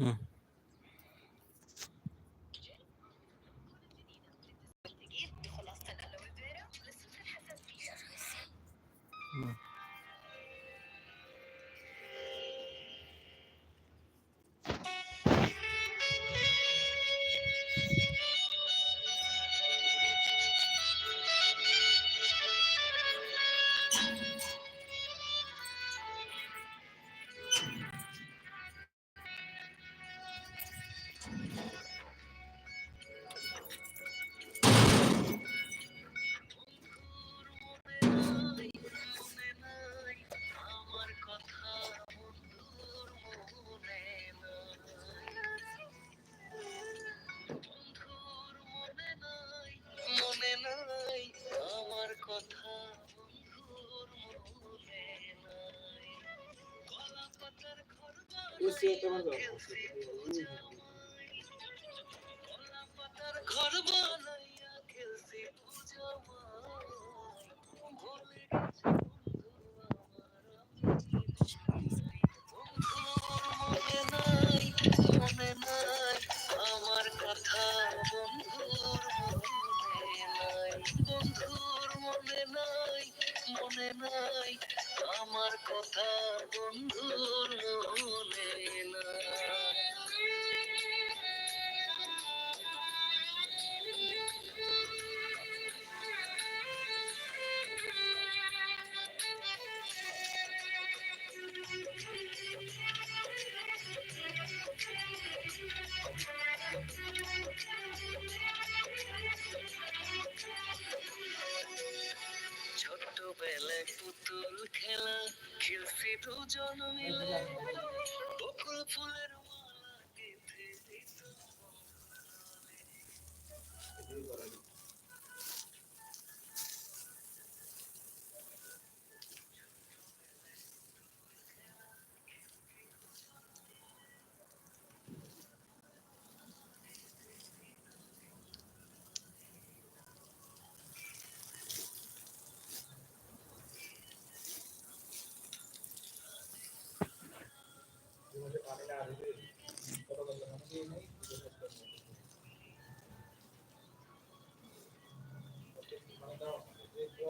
হুম আমার কথা বন্ধুর নাই। বন্ধুর মনে নাই মনে নাই আমার কথা বন্ধুর মনে খেলছি দুজন মিলে বকুল ফুলের মালা গেঁথে দিত একটা এক সপ্তাহ যদি মানে যদি না দেওয়া যায় ওই রে তবে মাটি নিচে দেখো মাটি নিচে শুরু করে ওলে রাত ভাগ হয়ে যাবে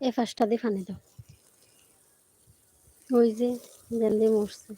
এই ফাঁসটা দিয়ে ফানি দাও। ওই যে জলদি মরছে।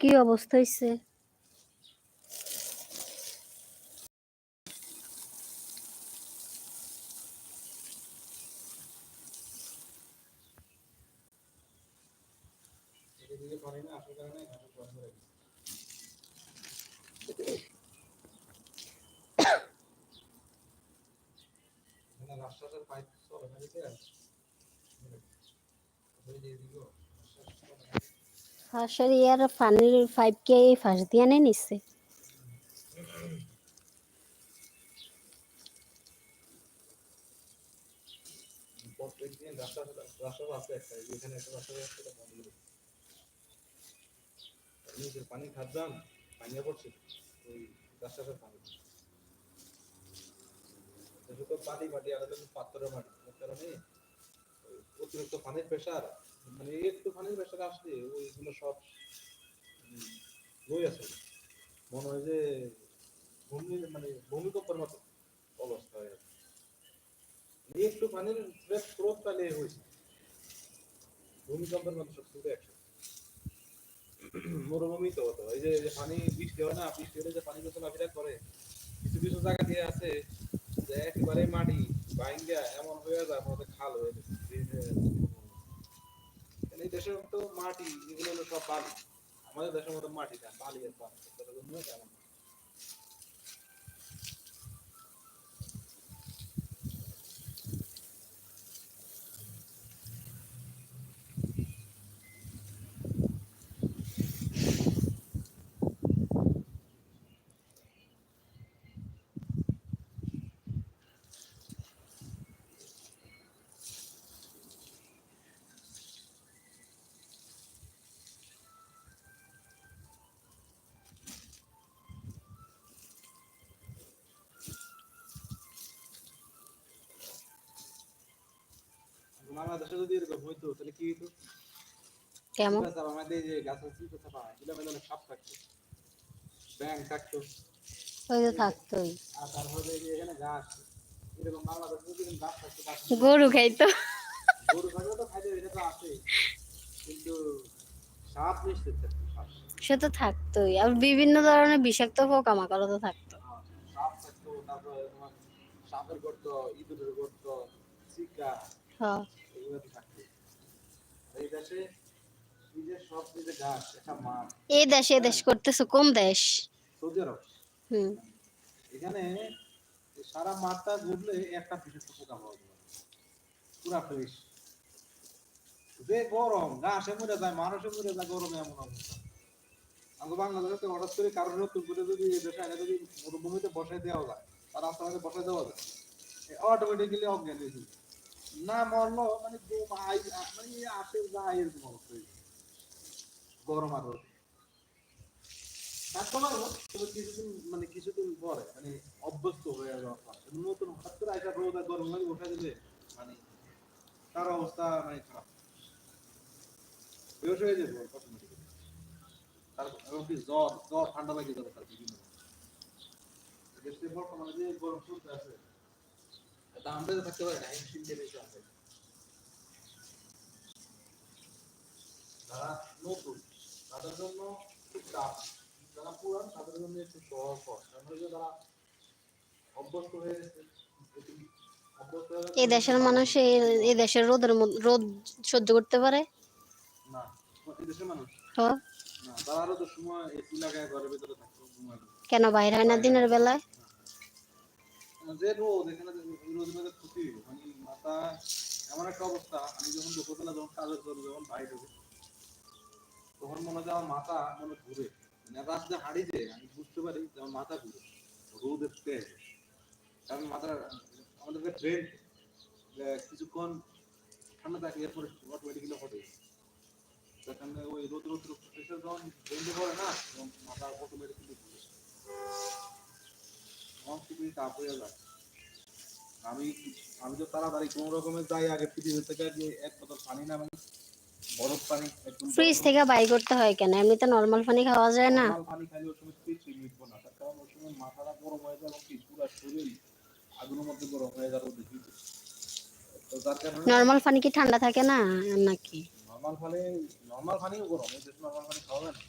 কি অবস্থা হয়েছে পানি না কারণে বন্ধ ফাঁসের ইয়ার ফানির ফাইভ কে ফাঁস দিয়ে নেই পানি খাদ্যান পানিয়া পড়ছে ওই রাস্তাটার পানি পানি মাটি, আর মাটি কারণে অতিরিক্ত পানির প্রেশার মানে একটু পানির প্রেশার আসলে ওইগুলো সব আছে মনে হয় যে ভূমি মানে ভূমিকম্পের মতো অবস্থা হয়ে আছে একটু পানির স্রোত হয়েছে, ভূমিকম্পের মতো সব পুরো একসাথে মরুভূমি তো হতো এই যে পানি বৃষ্টি হয় না, বৃষ্টি হলে যে পানি তো চলাফেরা করে, কিছু কিছু জায়গা দিয়ে আছে একেবারে মাটি বাইঙ্গা এমন হয়ে যায়, আমাদের খাল হয়ে এই দেশের তো মাটি, এগুলো সব বালি। আমাদের দেশের মতো মাটি না, বালি আর বালি বাংলাদেশে যদি এরকম হইতো তাহলে কি হইতো? কেমন? গাছ আমাদের যে গাছের চিপে চাপা এগুলো মেলে সাপ থাকতো। ব্যাং থাকতো। ওই তো থাকতোই। আর তারপরে এখানে গাছ এরকম বাংলাদেশে যদি গাছ থাকতো গরু খাইতো। গরু ছাগল তো খাইতে এটা তো আছে। কিন্তু সাপ নিশ্চিত থাকতো সে তো থাকতোই। আর বিভিন্ন ধরনের বিষাক্ত পোকামাকড়ও তো থাকতো। সাপ থাকতো তারপরে সাপের গর্ত ইঁদুরের গর্ত চিকা। হ্যাঁ। এই দেশে এ দেশ করতেছো কোন দেশ? Saudi Arab. হুম। এখানে সারা মাঠটা ঘুরলে একটা বিশেষ পোকা পাওয়া যাবে পুরা ফ্রেশ যে গরম ঘাসে মরে যায় মানুষে মরে যায় গরমে এমন অবস্থা। আমাদের বাংলাদেশে হঠাৎ করে কারোর নতুন করে যদি এই দেশে এনে যদি মরুভূমিতে বসাই দেওয়া যায় তার রাস্তাঘাটে বসাই দেওয়া যায়। অটোমেটিক্যালি অজ্ঞান হয়ে না মরলো মানে মানে আসে যায় এরকম অবস্থা গরম আর তবে কিছুদিন মানে কিছুদিন পরে মানে অভ্যস্ত হয়ে যাওয়ার পর নতুন হঠাৎ করে আইসা রোদ আর গরম লাগে বসে দিলে মানে তার অবস্থা মানে খারাপ। বেহোশ হয়ে যাবে অটোমেটিক্যালি তার এবং কি জ্বর জ্বর, ঠান্ডা লাগে যাবে তার, বিভিন্ন। দেশে বর্তমানে যে গরম চলতে আছে। এটা থাকতে পারি না হিমশিম বেশি আছে। যারা নতুন তাদের জন্য খুব চাপ যারা পুরান তাদের জন্য একটু সহজ কারণ হচ্ছে যারা অভ্যস্ত হয়ে গেছে। এটি অভ্যস্ত গেছে এই দেশের মানুষ এই- দেশের রোদের মধ্যে রোদ সহ্য করতে পারে? না এই দেশের মানুষ? তো না তারা তো সময় এসি লাগায় ঘরের ভিতরে থাকতো কেন বাইরে হয় না দিনের বেলায়? যে রোদ এখানে যে রোদের ক্ষতি মানে মাথা এমন একটা অবস্থা, আমি যখন দুপুরবেলা যখন কাজের করব যখন বাইরে তখন মনে হয় আমার মাথা মনে ঘুরে। মানে আসতে হাঁড়ি যে, আমি বুঝতে পারি যে আমার মাথা ঘুরে। রোদের তেজ কারণ মাথা, আমাদেরকে ট্রেন কিছুক্ষণ ঠান্ডা থাকে, এরপরে অটোমেটিক্যালি হটে সেখানে ওই রোদ রোদ প্রেশার যখন ব্রেন্ডে পড়ে না মাথা অটোমেটিক্যালি ঘুরে। আমার খুবই চাপ হয়ে যায় আমি আমি তো তাড়াতাড়ি কোনো রকমের যাই আগে পৃথিবী থেকে যে এক বোতল পানি না মানে বরফ পানি ফ্রিজ থেকে বাই করতে হয় কেন? এমনিতে নর্মাল পানি খাওয়া যায় না। নরমাল পানি খাইলে সময় ফ্রিজ মিটবো না তার কারণ সময় মাথাটা গরম হয়ে যায় এবং পুরো শরীর আগুনের মধ্যে গরম হয়ে যাবে দেখি নর্মাল পানি কি ঠান্ডা থাকে না নাকি? নরমাল পানি নরমাল পানিও গরম এই নরমাল পানি খাওয়া যায় না।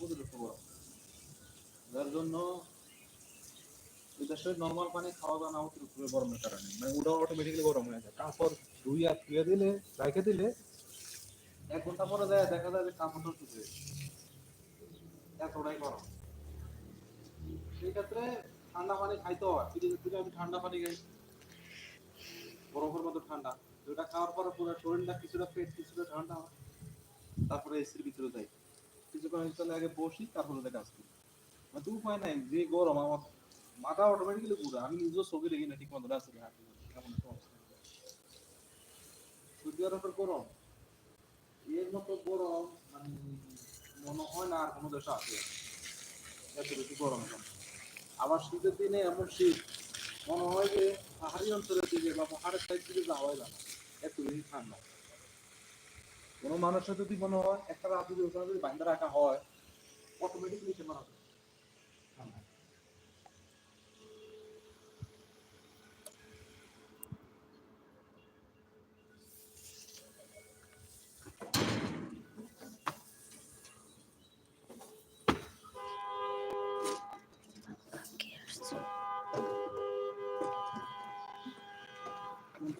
অতিরিক্ত গরম। যার জন্য এই দেশে নরমাল পানি খাওয়া যায় না অতিরিক্ত গরমের কারণে। মানে ওটা অটোমেটিক্যালি গরম হয়ে যায়। তারপর ধুই আর ধুয়ে দিলে রেখে দিলে, এক ঘণ্টা পরে যায়, দেখা যায় যে কাপড়টা শুকিয়ে এতটাই গরম। সেই ক্ষেত্রে ঠান্ডা পানি খাইতে হয়। ফ্রিজের থেকে আমি ঠান্ডা পানি খাই, বরফের মতো ঠান্ডা। যেটা খাওয়ার পরে পুরো শরীরটা কিছুটা পেট কিছুটা ঠান্ডা হয়। তারপরে এসির ভিতরে যাই। কিছুক্ষণ আগে বসি, তারপরে কাজ করি। মানে তো উপায় নাই, যে গরম আমার। মাথা অটোমেটিক্যালি ঘুরে, আমি নিজেও চোখে দেখি না ঠিক মতো রাস্তা কেমন। সৌদি আরবের গরম। এর মতো গরম মানে মনে হয় না আর কোনো দেশে আছে। এত বেশি গরম এখন। আবার শীতের দিনে এমন শীত, মনে হয় যে পাহাড়ি অঞ্চলের দিকে বা পাহাড়ের সাইড দিকে যাওয়াই যায় না। এত বেশি ঠান্ডা। কোনো মানুষের যদি মনে হয় একটা রাত যদি ওখানে যদি বান্ধা রাখা হয় অটোমেটিকলি সে মারা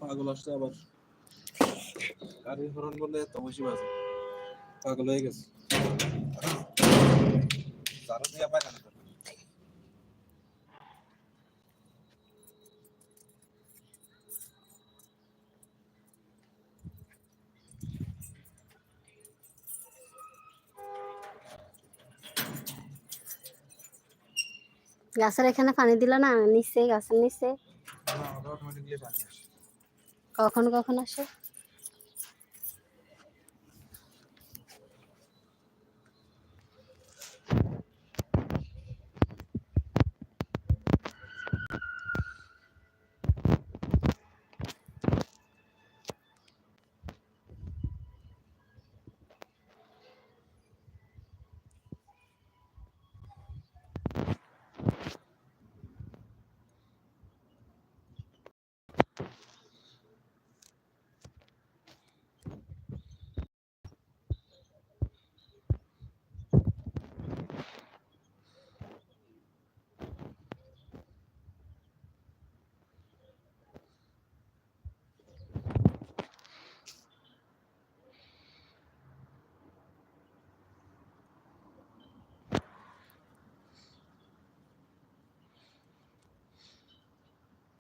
পাগল আসছে আবার। গাড়ি হরন বললে তো বেশি বাজে। পাগল হয়ে গেছে। জারো দিয়া পায় না গাছের এখানে পানি দিল না নিচে গাছের নিচে। কখন কখন আসে?